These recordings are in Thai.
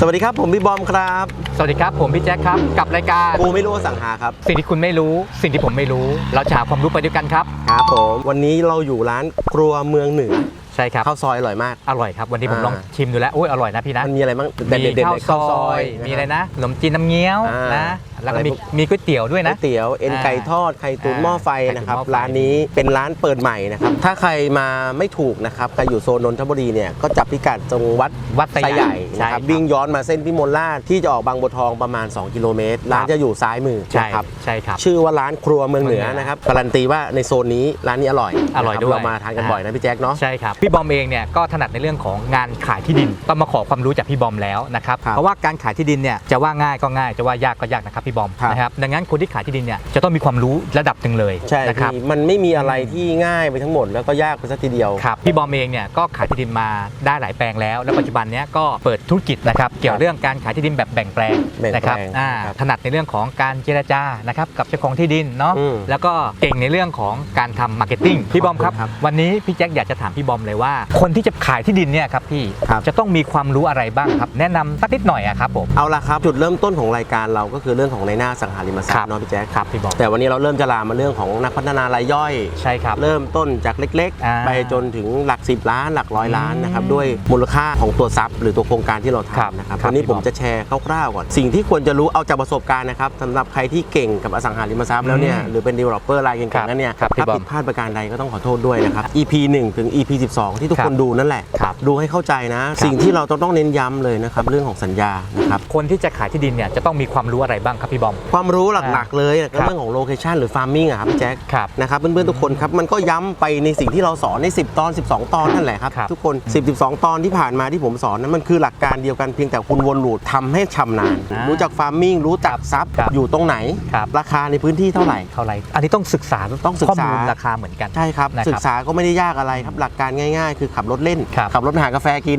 สวัสดีครับ ผมพี่บอมครับ สวัสดีครับ ผมพี่แจ็คครับ กับรายการกูไม่รู้ว่าสั่งหาครับ สิ่งที่คุณไม่รู้ สิ่งที่ผมไม่รู้ เราจะหาความรู้ไปด้วยกันครับ ครับผมวันนี้เราอยู่ร้านครัวเมืองเหนือใช่ครับข้าวซอยอร่อยมาก อร่อยครับ วันนี้ผมอ่า ลองชิมดูแล้วโอ้ยอร่อยนะพี่นะมันมีอะไรบ้างเด่นมีๆเด่นข้าวๆเลยซอย มีอะไรนะขนมจีนน้ำเงี้ยวอ่านนะแล้วก็มีอะไรพวก มีก๋วยเตี๋ยวด้วยนะ ก๋วยเตี๋ยวเอ็นไก่ทอดไข่ตุ๋นอ่าหม้อไฟไข่ตุ๋นนะครับหม้อไฟ ร้านนี้เป็นร้านเปิดใหม่นะครับถ้าใครมาไม่ถูกนะครับใครอยู่โซนนนทบุรีเนี่ยก็จับพิกัดตรงวัดวัดไซใหญ่ใช่นะครับวิ่งย้อนมาเส้นพิมลราชที่จะออกบางบัวทองประมาณ 2 กิโลเมตรร้านจะอยู่ซ้ายมือใช่นะครับใช่ครับ ชื่อว่าร้านครัวเมืองเหนือเมืองเหนือนะครับการันตีว่าในโซนนี้ร้านนี้อร่อยอร่อยนะคบด้วย เรามาทานกันบ่อยนะพี่แจ็คเนาะ ใช่ครับ พี่บอมเองเนี่ยก็ถนัดในเรื่องของงานขายที่ดิน ก็มาขอความรู้จากพี่บอมแล้วนะครับ ครับ เพราะว่าการขายที่ดินเนี่ยจะว่าง่ายก็ง่ายจะว่ายากก็ยากนะครับพี่บอมครับ นะครับดังนั้นคนที่ขายที่ดินเนี่ยจะต้องมีความรู้ระดับหนึ่งเลยใช่นะครับ พี่มันไม่มีอะไรที่ง่ายไปทั้งหมดแล้วก็ยากไปสักทีเดียว ครับพี่บอมเองเนี่ยก็ขายที่ดินมาได้หลายแปลงแล้ว แล้วปัจจุบันเนี้ยก็เปิดธุรกิจนะครับเกี่ยวเรื่องการขายที่ดินแบบแบ่งแปลงแบ่งแปลงนะครับอ่าครับถนัดในเรื่องของการเจรจานะครับกับเจ้าของที่ดินเนาะอืมแล้วก็เก่งในเรื่องของการทำมาร์เก็ตติ้งพี่บอมครับครับวันนี้พี่แจ็คอยากจะถามพี่บอมเลยว่า คนที่จะขายที่ดินเนี่ยครับพี่ครับ จะต้องมีความรู้อะไรบ้างครับ แนะนำสักนิดหน่อยอะครับผม เอาละครับ จุดเริ่มต้นของรายการเราก็คือเรื่องของในหน้าสังหาริมทรัพครับย์เนาะพี่แจ๊คครับพี่บอมแต่วันนี้เราเริ่มจะลามมาเรื่องของนักพัฒนารายย่อยใช่ครับเริ่มต้นจากเล็กอ่าๆไปจนถึงหลัก 10 ล้านหลักร้อยล้านนะครับอืมด้วยมูลค่าของตัวทรัพย์ หรือตัวโครงการที่เราครับทำนะครับครับวันนี้พี่ผบมอมจะแชร์คร่าวๆก่อนสิ่งที่ควรจะรู้เอาจากประสบการณ์นะครับสำหรับใครที่เก่งกับอสังหาริมทรัพย์แล้วเนี่ยอืมหรือเป็น developer รายเก่ครับงๆนั้นเนี่ยครับพี่ถ้าบอมผิดพลาดประการใดก็ต้องขอโทษด้วยนะครับ EP 1 ถึง EP 12 ที่ทุกครับคนดูนั่นแหละครับดูให้เข้าใจนะ สิ่งที่เราต้องเน้นย้ำเลยนะครับเรื่องของสัญญานะครับคนที่จะขายที่ดินเนี่ยจะต้องมีความรู้อะไรบ้างครับพี่บอม ความรู้หลักๆเลยอะก็ครับเรื่องของโลเคชันหรือฟาร์มิงอะครับพี่แจ็คครับนะครับเพื่อนๆทุกคนครับมันก็ย้ำไปในสิ่งที่เราสอนใน 10 ตอน 12 ตอนนั่นแหละครับครับ ทุกคน 10 12 ตอนที่ผ่านมาที่ผมสอนนั้นมันคือหลักการเดียวกันเพียงแต่คุณวนลูปทำให้ชำนาญอ่ารู้รู้จักฟาร์มิงรู้จักทรัพย์ครับอยู่ตรงไหนครับราคาในพื้นที่เท่าไหร่เท่าไหร่อันนี้ต้องศึกษาต้องศึกษาข้อมูลราคาเหมือนกันใช่ครับนะครับศึกษาก็ไม่ได้ยากอะไรครับหลักการง่าย ๆ คือขับรถเล่นครับขับรถไปหากาแฟกิน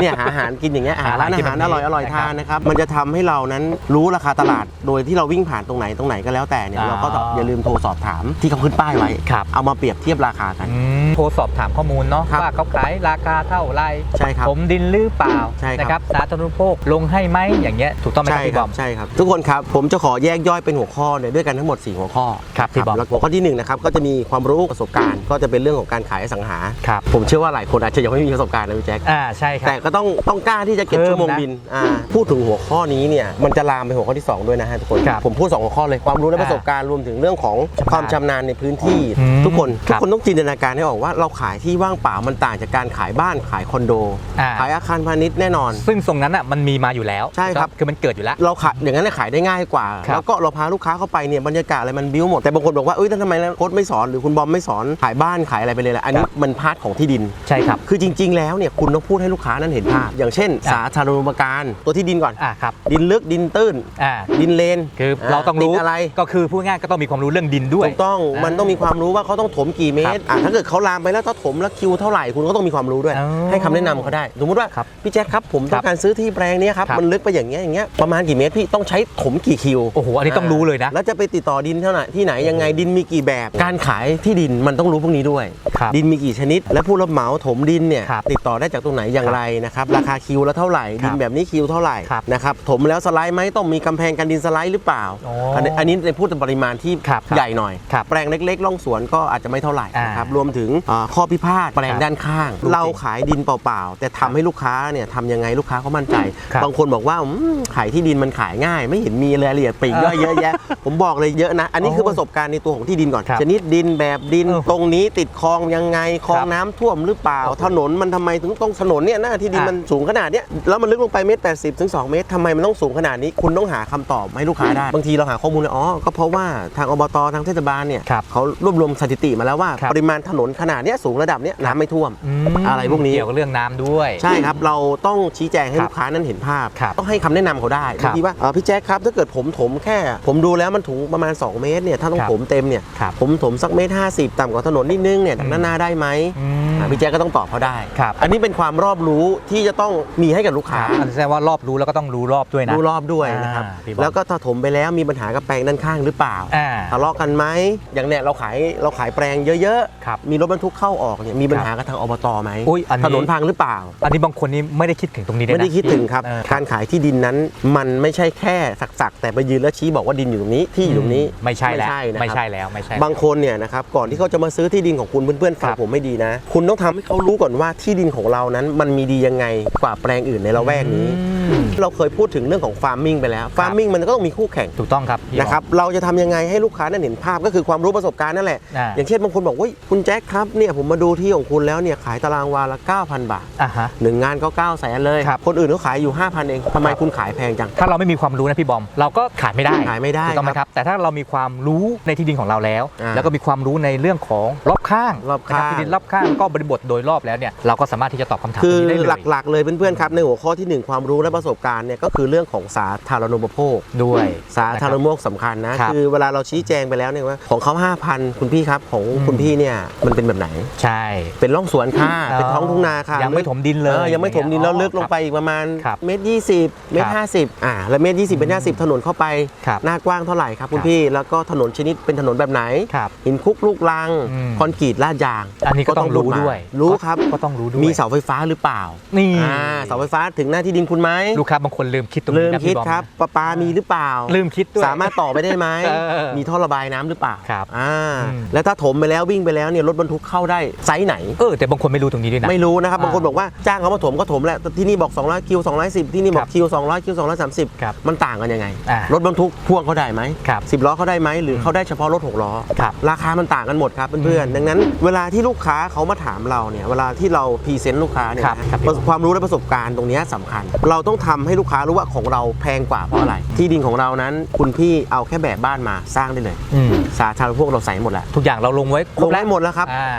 เนี่ยหาอาหารกินอย่างเงี้ยหาหาร้านอากินหารแบบอนี้ร่อยอร่อยนะครับทานนะครับมันจะทำให้เรานั้นรู้ราคาตลาดโดยที่เราวิ่งผ่านตรงไหนตรงไหนก็แล้วแต่เนี่ยอ่า เราก็ต้องอย่าลืมโทรสอบถามที่เขาขึ้นป้ายไว้ ครับเอามาเปรียบเทียบราคากัน อืมโทรสอบถามข้อมูลเนาะครับ ว่าเขาขายราคาเท่าไหรใช่ครับ ผมดินหรือเปล่าใช่ครับ นะครับสาธารณูปโภคลงให้ไหมอย่างเงี้ยถูกต้องไหมครับพี่บอม ใช่ครับ ทุกคนครับผมจะขอแยกย่อยเป็นหัวข้อเนี่ยด้วยกันทั้งหมด 4 หัวข้อครับพี่บอม แล้วหัวข้อที่หนึ่งนะครับก็จะมีความรู้ประสบการณ์ ก็จะเป็นเรื่องของการขายอสังหา ครับผมเชื่อว่าหลายคนอาจจะยังไม่มีประสบการณ์นะพี่แจ๊คอ่าใช่ครัแต่บก็ต้องต้องกล้าที่จะเก็บเพิ่มชั่วโมงนะ บินอ่าพูดถึงหัวข้อนี้เนี่ยมันจะลามไปหัวข้อที่ 2 ด้วยนะฮะทุกคน ครับผมพูด2หัวข้อเลยความรู้และประสบการณ์รวมถึงเรื่องของความชำนาญในพื้นที่ อืมทุกคนคทุรักบคนต้องจินตนาการให้ออกว่าเราขายที่ว่างเปล่ามันต่างจากการขายบ้านขายคอนโด อ่า ขายอาคารพาณิชย์แน่นอน ซึ่งตรงนั้นอะมันมีมาอยู่แล้วใช่ครับคือมันเกิดอยู่แล้ว เราขายอย่างนั้นนะขายได้ง่ายกว่า ครับแล้วก็เราพาลูกค้าเข้าไปเนี่ยบรรยากาศอะไรมันบิ้วหมด แต่บางคนบอกว่าเอ้ยแล้วทำไมแล้วโค้ดไม่สอนหรือคุณบอมไม่สอนขายบ้านขายอะไรไปเลยล่ะอันนี้มันพาร์ทของที่ดิน ใช่ครับ คือจริง ๆ แล้วเนี่ยคุณต้องพูดให้ลูกค้านั้นเห็นภาพ อย่างเช่น อะ สาธารณูปการตัวที่ดินก่อน อ่าครับดินลึกดินตื้น อ่า ดินเลนคือเราต้องรู้ติดอะไรก็คือพูดง่ายๆก็ต้องมีความรู้เรื่องดินด้วยถูกต้องอ่ามัมันต้องมีความรู้ว่าเขาต้องถมกี่เมครัตรบอะถ้าเกิดเขาลามไปแล้วถ้าถมแล้วคิวเท่าไหร่คุณก็ต้องมีความรู้ด้วยอ๋อให้คำแนะนำเขาได้ สมมติว่าครับพี่แจ๊คครับผมครัต้อบงการซื้อที่แปลงเนี้ยครับครับมันลึกไปอย่างเงี้ยอย่างเงี้ยประมาณกี่เมตรพี่ต้องใช้ถมกี่คิวโอ้โหอันนี้ต้องรู้เลยนะแล้วจะไปติดต่อดินเท่าไหร่ที่ไหนยังไงดินมีกี่แบบ การขายที่ดินมันต้องรู้พวกนี้ด้วยครับดินมีกี่ชนิด และผู้รับเหมาถมดินเนี่ยครับติดต่อได้จากตรงไหนอย่างไรนะครับราคาคิวแล้วเท่าไหร่ครับดินแบบนี้คิวเท่าไหร่ครับนะครับถมแล้วสไลด์ไหมต้องมีกำแพงกันดินสไลด์หรือเปล่า อ๋ออันนี้อันนี้ในพูดถึงปริมาณที่ครับครับใหญ่หน่อย ครับแปลงเล็กๆร่องสวนก็อาจจะไม่เท่าไหร่อ่านนะครับรวมถึงอ่าข้อพิพาทแปลงครับด้านข้างรู้จริงเราขายดินเปล่าๆ แต่ทำให้ลูกค้าเนี่ยทำยังไงลูกค้าเขามั่นใจ ครับบางคนบอกว่าอืมขายที่ดินมันขายง่าย ไม่เห็นมีรายละเอียดปลีกย่อยเยอะแยะ ผมบอกเลยเยอะนะ อันนี้คือโอ้ประสบการณ์ในตัวของที่ดินก่อน ครับชนิดดินแบบดินเออตรงนี้ติดคลองยังไงคลองครับน้ำท่วมหรือเปล่า ถนนมันทำไมถึงต้องถนนเนี่ยหน้าที่ดินอะ มันสูงขนาดเนี้ยแล้วมันลึกลงไปเมตรแปดสิบถึงสองเมตรทำไมมันต้องสูงขนาดนี้คุณต้องหาคำตอบให้ลูกค้าได้ บางทีเราหาข้อมูลเลยอ๋อ ก็เพราะว่าทางอบตทางเทศบาลเนี่ยครับเขารวบรวมสถิติมาแล้วว่า ครับ ปริมาณถนนขนาดเนี้ยสูงระดับเนี้ยน้ำไม่ท่วม มอะไรพวกนี้ เกี่ยวกับเรื่องน้ำด้วย ใช่ครับ เราต้องชี้แจงให้ครับลูกค้านั้นเห็นภาพ ครับต้องให้คำแนะนำเขาได้ครับบางทีว่าเอ่อพี่แจ๊คครับถ้าเกิดผมถมแค่ ผมดูแล้วมันถุงประมาณ 2 เมตรเนี่ยถ้าต้องครับ ถมเต็มเนี่ยครับผมถมสักเมตรห้าสิบต่ำกว่าถนนนิดนึงเนี่ยจากนั้นานหน้าได้ไหมอืมอ่าพี่แจ๊คก็ต้องตอบเขาได้ ครับอันนี้เป็นความรอบรู้ที่จะต้องมีให้กับลูกคค้ารับอันนี้แสดงว่ารอบรู้แล้วก็ต้องรู้รอบด้วยนะ รู้รอบด้วยนะครับอ่าพี่บอลแล้วก็ถ้าถมไปแล้วมีปัญหากับแปลงด้านข้างหรือเปล่าอ่า ทะเลาะกันไหมอย่างเนี้ยเราขายเราขายแปลงเยอะครับๆมีรถบรรทุกเข้าออกเนี่ยมีปัญหากับทางอบตไหมอุ๊ยอันนี้ ถนนพังหรือเปล่า อันนี้บางคนนี่ไม่ได้คิดถึงตรงนี้เลยนะ ไม่ได้คิดถึงครับ เออ การขายที่ดินนั้นมันไม่ใช่แค่สักๆแต่ไปยืนแล้วชี้บอกว่าดินอยู่ตรงนี้ที่อยู่ตรงนี้ไม่ใช่แล้วนะครับไม่ใช่แล้วไม่ใช่บางคนเนี่ยนะครับก่อนที่เขาจะมาซื้อที่ดินของคุณเพื่อนๆฟังครับ ผมไม่ดีนะ คุณต้องทำให้เขารู้ก่อนว่าที่ดินของเรานั้นมันมีดียังไงกว่าแปลงอื่นในละแวกนี้ อืม เราเคยพูดถึงเรื่องของฟาร์มมิ่งไปแล้วฟาร์มมิ่งมันก็ต้องมีคู่แข่งถูกต้องครับพี่นะครับเราจะทำยังไงให้ลูกค้านั้นเห็นภาพก็คือความรู้ประสบการณ์นั่นแหละอ่าอย่างเช่นบางคนบอกว่าคุณแจ็คครับเนี่ยผมมาดูที่ของคุณแล้วเนี่ยขายตารางวาละ 9,000 บาทอะฮะหนึ่งงานก็9 0 0แสนเลยครับคนอื่นเขาขายอยู่ 5,000 เองทำไมคุณขายแพงจัง ถ้าเราไม่มีความรู้นะพี่บอม เราก็ขายไม่ได้ขายไม่ได้ถูกต้องไหมครับ แต่ถ้าเรามีความรู้ในที่ดินของเราแล้วอ่าแล้วก็มีความรู้ในเรื่องของรอบข้างรอบข้างนะคที่ดินรอบข้างก็บริบทโดยรอบแล้วเนี่ยเราก็สามารถที่จะตอบคำถามคือนี้ได้เลยหลักๆเลยเพื่อนๆครับในหัวข้อทีหนึ่1 ความรู้และประสบการณ์เนี่ยก็คือเรื่องของสาธารณูปโภคด้วยสาธารณูปโภคสำคัญนะครับคือเวลาเราชี้แจงไปแล้วเนี่ยว่าของเขา5,000คุณพี่ครับของอืมคุณพี่เนี่ยมันเป็นแบบไหน ใช่ เป็นร่องสวนค่ะเป็นท้องทุ่งนาค่ะยังไม่ถมดินเลยออยังไม่ถมดินแล้วลึกลงไปอีกประมาณครับเมตรยี่สิบเมตรห้าสิบอ่าแล้วเมตรยี่สิบเมตรห้าสิบถนนเข้าไปครับหน้ากว้างเท่าไหร่ครับคุคณรับพี่แล้วก็ถนนชนิดเป็นถนนแบบไหนครับหินคุกลูกลังอืมคอนกรีตลาดยาง อันนี้ก็ต้องรู้มาด้วย รู้ครับก็ต้องรู้ด้วยมีเสาไฟฟ้าหรือเปล่านี่อ่าเสาไฟฟ้าถึงหน้าที่ดินคุณไหมลูกค้าบางคนลืมคิดตรงลืนี้มนะคิพี่ดบอม ครับประปามีหรือเปล่าลืมคิดด้วยสามารถต่อไปได้ไหมเออมีท่อระบายน้ำหรือเปล่าครับอ่าอืม แล้วถ้าถมไปแล้ววิ่งไปแล้วเนี่ยรถบรรทุกเข้าได้ไซส์ไหน เออแต่บางคนไม่รู้ตรงนี้ด้วยนะ ไม่รู้นะครับอ่าบางคนบอกว่าจ้างเขามาถมก็ถมแหละแต่ที่นี่บอก 200 คิว 210 ที่นี่บอครักบคิว 200 คิว 230 ครับมันต่างกันยังไง อ่ารถบรรทุกพ่วงเขาได้ไหมครับสิบล้อเขาได้ไหมหรือเขาได้เฉพาะรถหกล้อ ครับราคามันต่างกันหมดครับเพื่อนๆดังนั้นเวลาที่ลูกค้าเขามาถามเราเนี่ยเวลาที่เราพรีเซนต์ลูกค้าเนี่ยครับนะครับ ประสบความรู้และประสบการณ์ตรงเนี้ยสำคัญ เราต้องทำให้ลูกค้ารู้ว่าของเราแพงกว่าเพราะอะไร ที่ดินของเรานั้นคุณพี่เอาแค่แบบบ้านมาสร้างได้เลยอืมสาธารณูปโภคเราใส่หมดแล้วทุกอย่างเราลงไว้ครลบงแล้ว ได้หมดแล้วครับ อ่า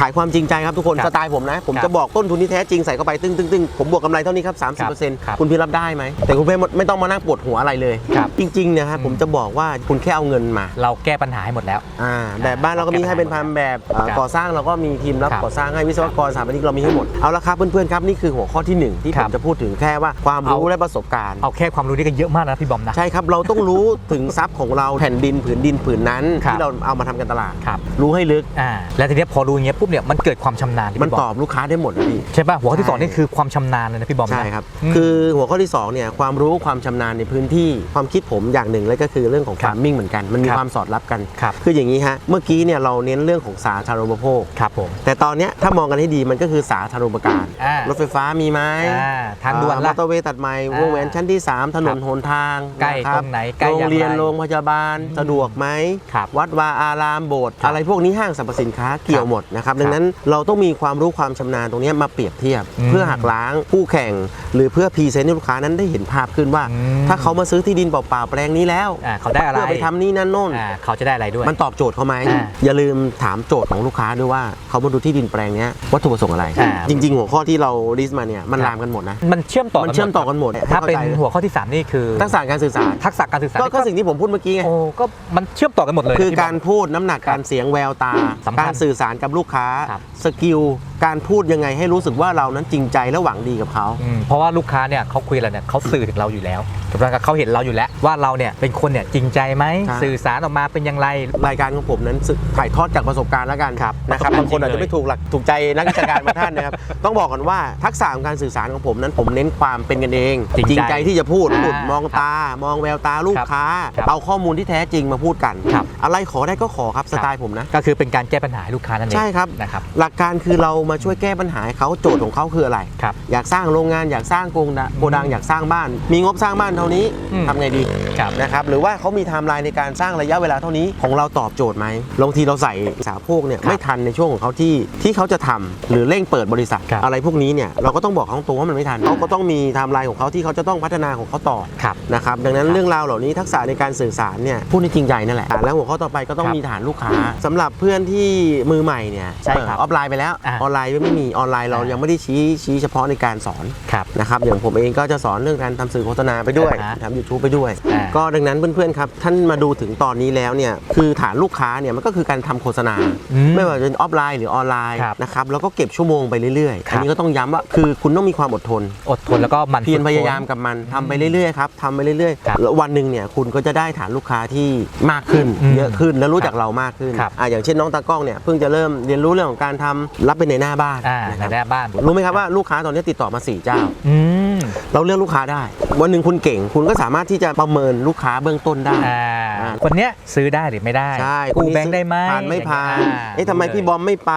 ขายความจริงใจครับทุกคนครับสไตล์ผมนะ ผมครับจะบอกต้นทุนที่แท้จริงใส่เข้าไปตึ้งตึ้งตึ้งผมบวกกำไรเท่านี้ครับครับ 30%คุณพี่รับได้ไหม แต่คุณพี่ไม่ต้องมานั่งปวดหัวอะไรเลยครับจริงๆเนะครับอืมผมจะบอกว่าคุณแค่เอาเงินมา เราแก้ปัญหาให้หมดแล้วอ่าแบบบ้านเราก็มีให้เป็นพันแบบเอ่อครับก่อสร้างเราก็มีทีมรับครับก่อสร้างให้วิศวกรสถาปนิกเรามีให้หมดเอาละครับเพื่อนๆครับนี่คือหัวข้อที่หนึ่งที่คผรับมจะพูดถึงแค่ว่าความรู้เอาและประสบการณ์เอาแค่ความรู้นี่ก็เยอะมากนะพี่บอมนะใช่ครับเราต้องรู้ถึงทรัพย์ของเราแผ่นดินผืนดินผืนนั้นครับที่เราเอามาทำการตลาดครับรู้ให้ลึกอ่าแล้วทีเนี้ยพอรู้อย่างเงี้ยปุ๊บเนี่ยมันเกิดความชำนาญที่มันพี่บตออบลูกค้าได้หมดนะพี่ ใช่ป่ะหัวข้อที่สองใช่ นี่คือความชำนาญเลยนะพี่บอมนะ ใช่ครับมคือหัวข้อที่2เนี่ยความรู้ความชำนาญในพื้นที่ความคิดผมอย่างหนึ่งเลยก็คือเรื่องของครับฟาร์มมิ่งเหมือนกัน มันมีครับความสอดรับกันครับคืออย่างนี้ฮะเมื่อกี้เนี่ยเราเน้นเรื่องของสาธารณูปโภค ครับผม แต่ตอนเนี้ยถ้ามองกันให้ดีมันก็คือสาธารณูปการอ่า รถไฟฟ้ามีไหมอ่าทางด่วนอ่มอล่ะเตอร์เวย์ตัดใหม่อ่าวงแหวนชั้นที่ 3 ถนนครับหนทางใกล้นะคบตรงไหนใกล้โรงเรียนอย่างไรโรงพยาบาลสะดวกไหมครับวัดวาอารามโบสถ์ครับอะไรพวกนี้ห้างสรรพสินค้าเกี่ยวหมดนะครับดังนั้นเราต้องมีความรู้ความชำนาญตรงเนี้ยมาเปรียบเทียบอืมเพื่อหักล้างคู่แข่ง หรือเพื่อพรีเซนต์ให้ลูกค้านั้นได้เห็นภาพขึ้นว่าอืมถ้าเขามาซื้อที่ดินเปล่าๆแปลงนี้แล้วอ่าเขาได้อะไรเพื่อไปทำนี่นั่นโน่นอ่าเขาจะได้อะไรด้วย มันตอบโจทย์เขาไหมอ่าอย่าลืมถามโจทย์ของลูกค้าด้วยว่าเขามาดูที่ดินแปลงเนี้ยวัตถุประสงค์อะไรอ่าจริง ๆ หัวข้อที่เราลิสต์มาเนี่ยมันรามกันหมดนะมันเชื่อมต่อมันเชื่อมต่อกันหมดถ้าเป็นให้เข้าใจหัวข้อที่ 3 นี่คือทักษะการสื่อสารทักษะการสื่อสารก็ก็สิ่งที่ผมพูดเมื่อกี้ไงโอ้ก็มันเชื่อมต่อกันหมดเลยคือพี่บมการพูดน้ำหนักการเสียงแววตาสำคัญการสื่อสารกับลูกค้าครับสกิลการพูดยังไงให้รู้สึกว่าเรานั้นจริงใจและหวังดีกับเขา อืมเพราะว่าลูกค้าเนี่ยเขาคุยอะไรเนี่ยเขาสื่อถึงเราอยู่แล้วถู กไหมครับเขาเห็นเราอยู่แล้ว ว่าเราเนี่ยเป็นคนเนี่ยจริงใจไหมใช่สื่อสารออกมาเป็นอย่างไร รายการของผมนั้นสึถ่ายทอดจากประสบการณ์แล้วกันครับนะครับประสบการณ์บางคนอาจจริจะงเลยไม่ถูกหลักถูกใจนักวิชาการบางท่านนะครับ ต้องบอกก่อนว่าทักษะของการสื่อสารของผมนั้นผมเน้นความเป็นกันเอง จริงใจที่จะพูดอ่าพูดมองตา มองแววตาลูกครับค้า ครับเอาข้อมูลที่แท้จริงมาพูดกัน ครับ อะไรขอได้ก็ขอครับสไตล์ผมนะ ก็คือเป็นการแก้ปัญหาให้ลูกค้านั่นเองใช่ครับ นะครับหลักการคือเรามาช่วยแก้ปัญหาให้เขาโจทย์ของเขาคืออะไร ครับ อยากสร้างโรงงานอยากสร้างโกงดะโกดังอยากสร้างบ้าน มีงบสร้างบ้านเท่านี้อืม ทำไงดี ครับนะครับหรือว่าเขามีไทม์ไลน์ในการสร้างระยะเวลาเท่านี้ของเราตอบโจทย์ไหมบางทีเราใส่สาโพกเนี่ยครับไม่ทันในช่วงของเขาที่ที่เขาจะทำหรือเร่งเปิดบริษัทครับอะไรพวกนี้เนี่ยเราก็ต้องบอกเขาตรงว่ามันไม่ทันเขาก็ต้องมีไทม์ไลน์ของเขาที่เขาจะต้องพัฒนาของเขาต่อครับนะครับดังนั้นครับเรื่องราวเหล่านี้ทักษะในการสื่อสารเนี่ยพูดให้จริงใจนั่นแหละแล้วหัวข้อต่อไปก็ต้องครับมีฐานลูกค้าสำหรับเพื่อนที่มือใหม่เนี่ยใช่ครับเออออฟไลน์ไปแล้วอ่าออนไลน์ไม่มีออนไลน์เราอ่ายัยังไม่ได้ชี้ชี้เฉพาะในการสอนครับนะครับอย่างผมเองก็จะสอนเรื่องการทำสื่อโฆษณาไปด้วยอ่าฮะทำยูทูบไปด้วยอ่าก็ดังนั้นเพื่อนๆครับท่านมาดูถึงตอนนี้แล้วเนี่ยคือฐานลูกค้าเนี่ยมันก็คือการทำโฆษณาอืมไม่ว่าจะเป็นออฟไลน์หรือออนไลน์ครับนะครับแล้วก็เก็บชั่วโมงไปเรื่อยๆครับอันนี้ก็ต้องย้ำว่าคือคุณต้องมีความอดทน อดทนแล้วก็หมันเพียรฝึกฝนพยายามกับมันทำไปเรื่อยๆครับทำไปเรื่อยครับๆแล้ววันหนึ่งเนี่ยคุณก็จะได้ฐานลูกค้าที่มากขึ้นอืมเยอะขึ้นแล้วรู้จักเรามากขึ้นครับอะอย่างเช่นน้องตากล้องเนี่ยเพิ่งจะเริ่มเรียนรู้เรื่องของการทำรับเป็นในหน้าบ้านอ่านะในครับหน้าบ้านรู้ไหมครับว่าลูกค้าตอนนี้ติดต่อมาสี่เจ้าอืมเราเลือกลูกค้าได้ วันหนึ่งคุณเก่ง คุณก็สามารถที่จะประเมินลูกค้าเบื้องต้นได้ อ่าอ่า คนเนี้ยซื้อได้หรือไม่ได้ใช่กู้คนนี้แบงค์ได้ไหมผ่านไม่ผ่าน อย่างงี้เอ๊ะทำไมพี่บอมไม่ไป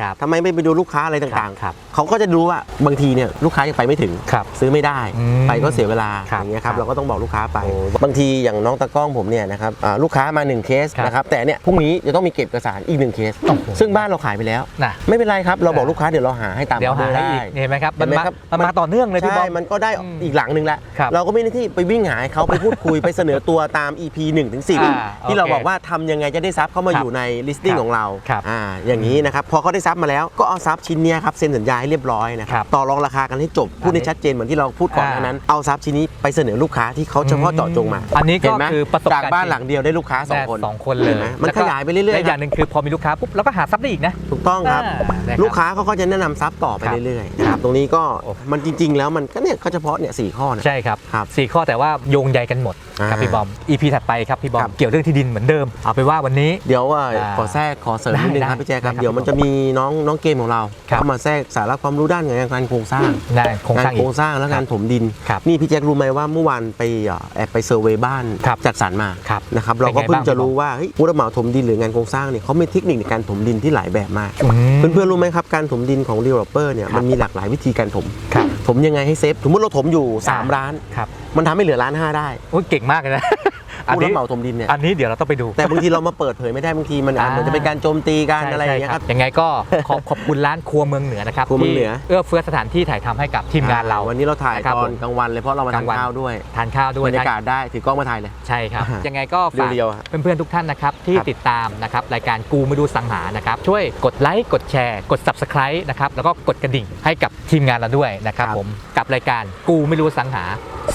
ครับ ทำไมไม่ไปดูลูกค้าอะไรต่างครับๆ เขาก็จะดูว่าบางทีเนี่ยลูกค้ายังไปไม่ถึง ครับซื้อไม่ได้อืมไปก็เสียเวลาครับอย่างเงี้ยครับครับเราก็ต้องบอกลูกค้าไป โอ้บางทีอย่างน้องตะกล้องผมเนี่ยนะครับอ่าลูกค้ามาหนึ่งเคสครับนะครับแต่เนี่ยพรุ่งนี้จะต้องมีเก็บเอกสารอีกหนึ่งเคส โอ้โห ซึ่งบ้านเราขายไปแล้วน่ะไม่เป็นไรครับ เราบอกอ่าลูกค้าเดี๋ยวเราหาให้ตามเดี๋ยวออหาเดอร์ให้ได้อีกเห็นไหมครับมันเห็นไหมมาครับ มันมาต่อเนื่องเลยพี่บใช่อมมันก็ได้อืมอีกหลังหนึ่งแล้ว ครับเราก็ไม่ได้ที่ไปวิ่งหาให้เขาไปพูดคุย ไปเสนอตัวตาม EP 1ถึงอ่า10 ที่เราโอเคบอกว่าทำยังไงจะได้ซับเข้ามาครับอยู่ใน listing ครับของเราครับ อ่าอย่างนี้นะครับ พอเขาได้ซับมาแล้วก็เอาซับชิ้นเนี้ยครับเซ็นสัญญาให้เรียบร้อยนะคครัรับบต่อรองราคากันให้จบพูดให้ชัดเจนเหมือนที่เราพูดก่อนหน้านั้นเอาซับชิ้นนี้ไปเสนอลูกค้าที่เขาเฉพาะเจาะจงมาอันนี้ก็เห็นไหมคือประสบจากการณ์บ้านหลังเดียวได้ลูกค้าสองคนสองคนเลยห็ไหมันแล้วก็ขยายไปเรื่อยๆและอคย่ารับงหนึ่งคือพอมีลูกค้าปุ๊บเราก็หาซับได้อีกนะถูกต้องครับอ่านะครับ ลูกค้าเขาก็จะแนะนำซับต่อไปครับเรื่อยๆนะครับตรงนี้ก็โอ้มันจริง ๆ แล้วมันก็เนี่ยก็เฉพาะเนี่ยสี่ข้อเนยใช่ครับครับสี่ข้อแต่ว่าโยงใยกันหมดครับอ่าพี่บอม EP ถัดไปครับพี่บอครัมบเกี่ยวเรื่องที่ดินเหมือนเดิมเอาไปนว่าวันนี้เดี๋ยวว่าอ่าขอแทรกขอเสริมนิดนึงได้ครับพี่แจ๊คครับได้ครับเดี๋ยวมันจะมีน้องน้องเกมของเราครับเข้ามาแทรกสาระความรู้ด้านงานการโครงสร้างงานโครงสร้างงานอีโครกงสร้างและครักาบรถมดินครับนี่พี่แจ๊ครู้ไหมว่าเมื่อวานไปเอ่อแอบไปเซอร์เวย์บ้านครับจัดสรรมาครับนะครับเป็นเราก็เพิ่งไงบ้างจะรู้ว่าเฮ้ยผู้รับเหมาถมดินหรืองานโครงสร้างเนี่ยเขามีเทคนิคในการถมดินที่หลายแบบมากอืมเพื่อนๆรู้ไหมครับการถมดินของ developer เนี่ยครับมันมีหลากหลายวิธีการถมครับถมยังไงให้เซฟสมมติเราถมอยู่อ่า3ร้านครับมันทำให้เหลือร้านห้าได้โอ้ยเก่งมากเลยนะอัน ผู้รันี้บเหมาถมดินเนี่ยอันนี้เดี๋ยวเราต้องไปดู แต่บางทีเรามาเปิดเผยไม่ได้บางทีมันอาจอ่าจะเป็นการโจมตีกันใช่อะไรอย่างเงี้ยครับใช่ยังไงก็ขอบขอบคุณร้านครัวเมืองเหนือนะครับครัวเมืองเหนือที่เอื้อเฟื้อสถานที่ถ่ายทำให้กับทีมงานเรา วันนี้เราถ่ายนะครับตอนผมกลางวันเลยเพราะเรามาทานกลางวันข้าวด้วยทานข้าวด้วบยรรยากาศได้ถือกล้องมาถ่ายเลยใช่ครับอ่ายัยังไงก็ฝากเรียวๆฮะเพื่อนๆทุกท่านนะครับที่ครับติดตามนะครับรายการกูไม่ดูสังหานะครับช่วยกดไลค์กดแชร์กด subscribe นะครับแล้วก็กดกระดิ่งให้กับทีมงานเราด้วยนะครับผมกับรายการกูไม่รู้สังหา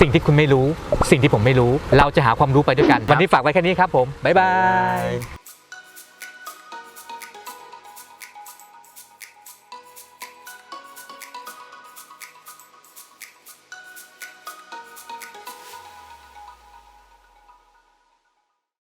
สิ่งที่คุณไม่รู้ สิ่งที่ผมไม่รู้ เราจะหาความรู้ไปด้วยกัน วันนี้ฝากไว้แค่นี้ครับผม บ๊ายบาย